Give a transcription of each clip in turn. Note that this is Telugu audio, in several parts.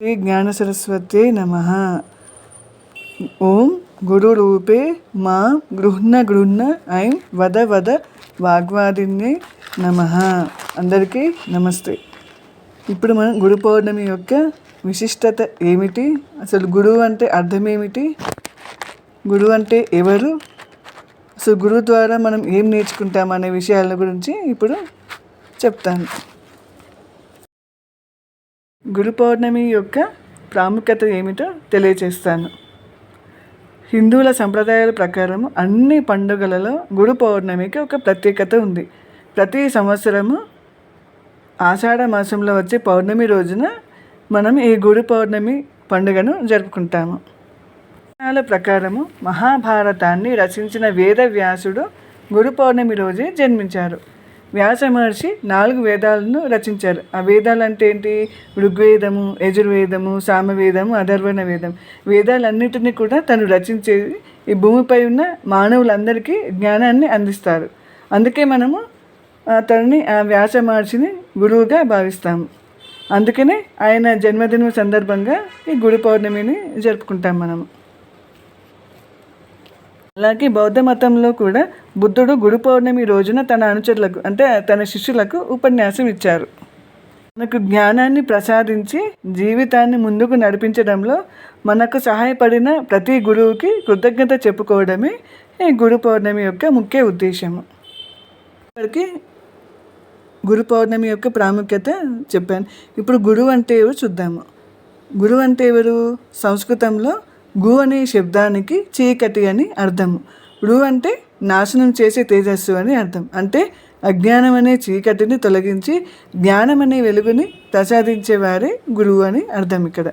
శ్రీ జ్ఞాన సరస్వతి నమ. ఓం గురు రూపే మా గృహ్ణ గృహ్ణ ఐం వద వద వాగ్వాదిని నమ. అందరికీ నమస్తే. ఇప్పుడు మనం గురు పౌర్ణమి యొక్క విశిష్టత ఏమిటి? అసలు గురువు అంటే అర్థం ఏమిటి గురువు అంటే ఎవరు? అసలు గురువు ద్వారా మనం ఏం నేర్చుకుంటాం అనే విషయాల గురించి ఇప్పుడు చెప్తాను. గురు పౌర్ణమి యొక్క ప్రాముఖ్యత ఏమిటో తెలియచేస్తాను. హిందువుల సంప్రదాయాల ప్రకారం అన్ని పండుగలలో గురు పౌర్ణమికి ఒక ప్రత్యేకత ఉంది. ప్రతి సంవత్సరము ఆషాఢ మాసంలో వచ్చే పౌర్ణమి రోజున మనం ఈ గురు పౌర్ణమి పండుగను జరుపుకుంటాము. పురాణాల ప్రకారము మహాభారతాన్ని రచించిన వేద వ్యాసుడు గురు పౌర్ణమి రోజే జన్మించారు. వ్యాస మహర్షి నాలుగు వేదాలను రచించారు. ఆ వేదాలు అంటే ఏంటి? ఋగ్వేదము యజుర్వేదము సామవేదము అధర్వణ వేదం. వేదాలన్నిటినీ కూడా తను రచించేది ఈ భూమిపై ఉన్న మానవులందరికీ జ్ఞానాన్ని అందిస్తారు. అందుకే మనము తనని ఆ వ్యాస మహర్షిని గురువుగా భావిస్తాము. అందుకనే ఆయన జన్మదినం సందర్భంగా ఈ గురు పౌర్ణమిని జరుపుకుంటాం మనము. అలాగే బౌద్ధ మతంలో కూడా బుద్ధుడు గురు పౌర్ణమి రోజున తన అనుచరులకు అంటే తన శిష్యులకు ఉపన్యాసం ఇచ్చారు. మనకు జ్ఞానాన్ని ప్రసాదించి జీవితాన్ని ముందుకు నడిపించడంలో మనకు సహాయపడిన ప్రతి గురువుకి కృతజ్ఞత చెప్పుకోవడమే ఈ గురు పౌర్ణమి యొక్క ముఖ్య ఉద్దేశము. ఇప్పటికి గురు పౌర్ణమి యొక్క ప్రాముఖ్యత చెప్పాను. ఇప్పుడు గురువు అంటే ఎవరు చూద్దాము. గురువు అంటే ఎవరు? సంస్కృతంలో గు అనే శబ్దానికి చీకటి అని అర్థము రు అంటే నాశనం చేసే తేజస్సు అని అర్థం. అంటే అజ్ఞానం అనే చీకటిని తొలగించి జ్ఞానం అనే వెలుగుని ప్రసాదించేవారే గురువు అని అర్థం ఇక్కడ.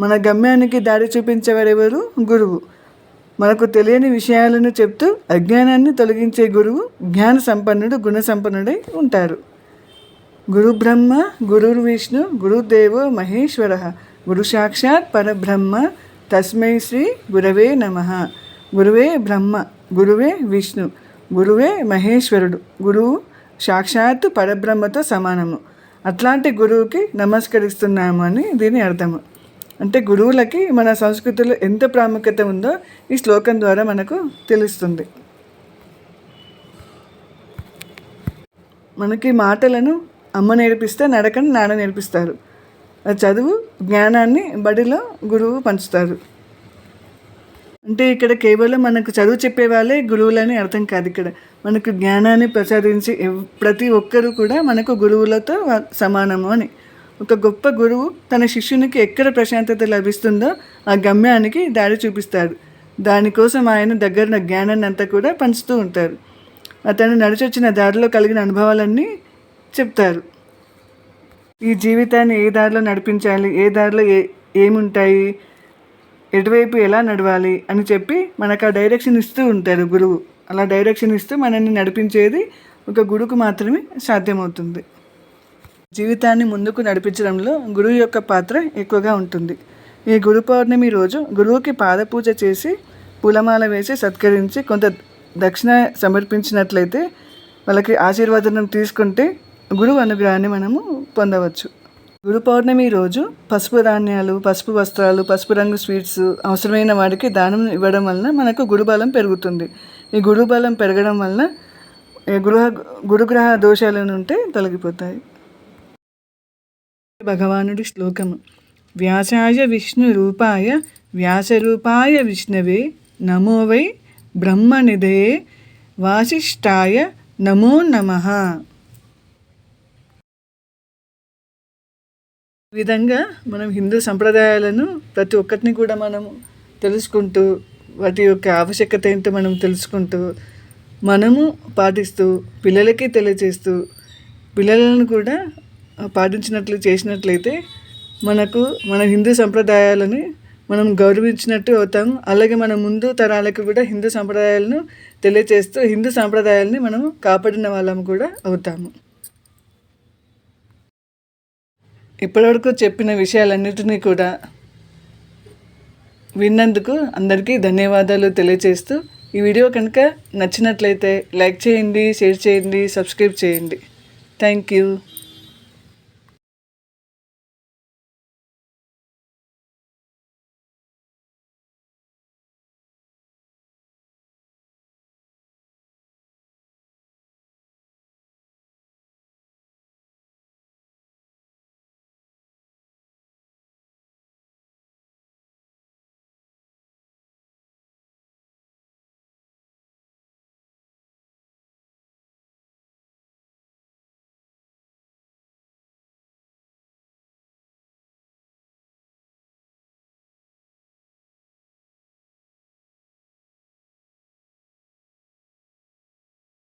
మన గమ్యానికి దారి చూపించేవారెవరు? గురువు. మనకు తెలియని విషయాలను చెప్తూ అజ్ఞానాన్ని తొలగించే గురువు జ్ఞాన సంపన్నుడు గుణ సంపన్నుడై ఉంటారు. గురు బ్రహ్మ గురుర్ విష్ణు గురుదేవో మహేశ్వర గురు సాక్షాత్ పరబ్రహ్మ తస్మై శ్రీ గురవే నమ. గురువే బ్రహ్మ గురువే విష్ణు గురువే మహేశ్వరుడు. గురువు సాక్షాత్ పరబ్రహ్మతో సమానము. అట్లాంటి గురువుకి నమస్కరిస్తున్నాము అని దీని అర్థము. అంటే గురువులకి మన సంస్కృతిలో ఎంత ప్రాముఖ్యత ఉందో ఈ శ్లోకం ద్వారా మనకు తెలుస్తుంది. మనకి మాటలను అమ్మ నేర్పిస్తే నడకని నాన్న నేర్పిస్తారు. చదువు జ్ఞానాన్ని బడిలో గురువు పంచుతారు. అంటే ఇక్కడ కేవలం మనకు చదువు చెప్పే వాళ్ళే గురువులని అర్థం కాదు ఇక్కడ. మనకు జ్ఞానాన్ని ప్రసాదించి ప్రతి ఒక్కరూ కూడా మనకు గురువులతో సమానము అని. ఒక గొప్ప గురువు తన శిష్యునికి ఎక్కడ ప్రశాంతత లభిస్తుందో ఆ గమ్యానికి దారి చూపిస్తాడు. దానికోసం ఆయన దగ్గర జ్ఞానాన్ని అంతా కూడా పంచుతూ ఉంటారు. అతను నడిచొచ్చిన దారిలో కలిగిన అనుభవాలన్నీ చెప్తారు. ఈ జీవితాన్ని ఏ దారిలో నడిపించాలి? ఏ దారిలో ఏ ఏముంటాయి? ఎటువైపు ఎలా నడవాలి? అని చెప్పి మనకు ఆ డైరెక్షన్ ఇస్తూ ఉంటారు గురువు. అలా డైరెక్షన్ ఇస్తూ మనల్ని నడిపించేది ఒక గురువుకు మాత్రమే సాధ్యమవుతుంది. జీవితాన్ని ముందుకు నడిపించడంలో గురువు యొక్క పాత్ర ఎక్కువగా ఉంటుంది. ఈ గురు పౌర్ణమి రోజు గురువుకి పాదపూజ చేసి పూలమాల వేసి సత్కరించి కొంత దక్షిణ సమర్పించినట్లయితే వాళ్ళకి ఆశీర్వాదం తీసుకుంటే గురువు అనుగ్రహాన్ని మనము పొందవచ్చు. గురు పౌర్ణమి రోజు పసుపు ధాన్యాలు పసుపు వస్త్రాలు పసుపు రంగు స్వీట్స్ అవసరమైన వాడికి దానం ఇవ్వడం వలన మనకు గురుబలం పెరుగుతుంది. ఈ గురుబలం పెరగడం వలన గృహ గురుగ్రహ దోషాలు ఉంటే తొలగిపోతాయి. భగవానుడి శ్లోకము. వ్యాసాయ విష్ణు రూపాయ వ్యాసరూపాయ విష్ణవే నమో వై బ్రహ్మనిధయే వాసిష్ఠాయ నమో నమ. విధంగా మనం హిందూ సంప్రదాయాలను ప్రతి ఒక్కటిని కూడా మనం తెలుసుకుంటూ వాటి యొక్క ఆవశ్యకత ఏంటో మనం తెలుసుకుంటూ మనము పాటిస్తూ పిల్లలకి తెలియజేస్తూ పిల్లలను కూడా పాటించినట్లు చేసినట్లయితే మనకు మన హిందూ సంప్రదాయాలని మనం గౌరవించినట్టు అవుతాము అలాగే మన ముందు తరాలకు కూడా హిందూ సంప్రదాయాలను తెలియచేస్తూ హిందూ సంప్రదాయాలని మనం కాపాడిన వాళ్ళము కూడా అవుతాము. ఇప్పటివరకు చెప్పిన విషయాలన్నిటినీ కూడా విన్నందుకు అందరికీ ధన్యవాదాలు తెలియచేస్తూ ఈ వీడియో కనుక నచ్చినట్లయితే లైక్ చేయండి షేర్ చేయండి సబ్స్క్రైబ్ చేయండి. Thank you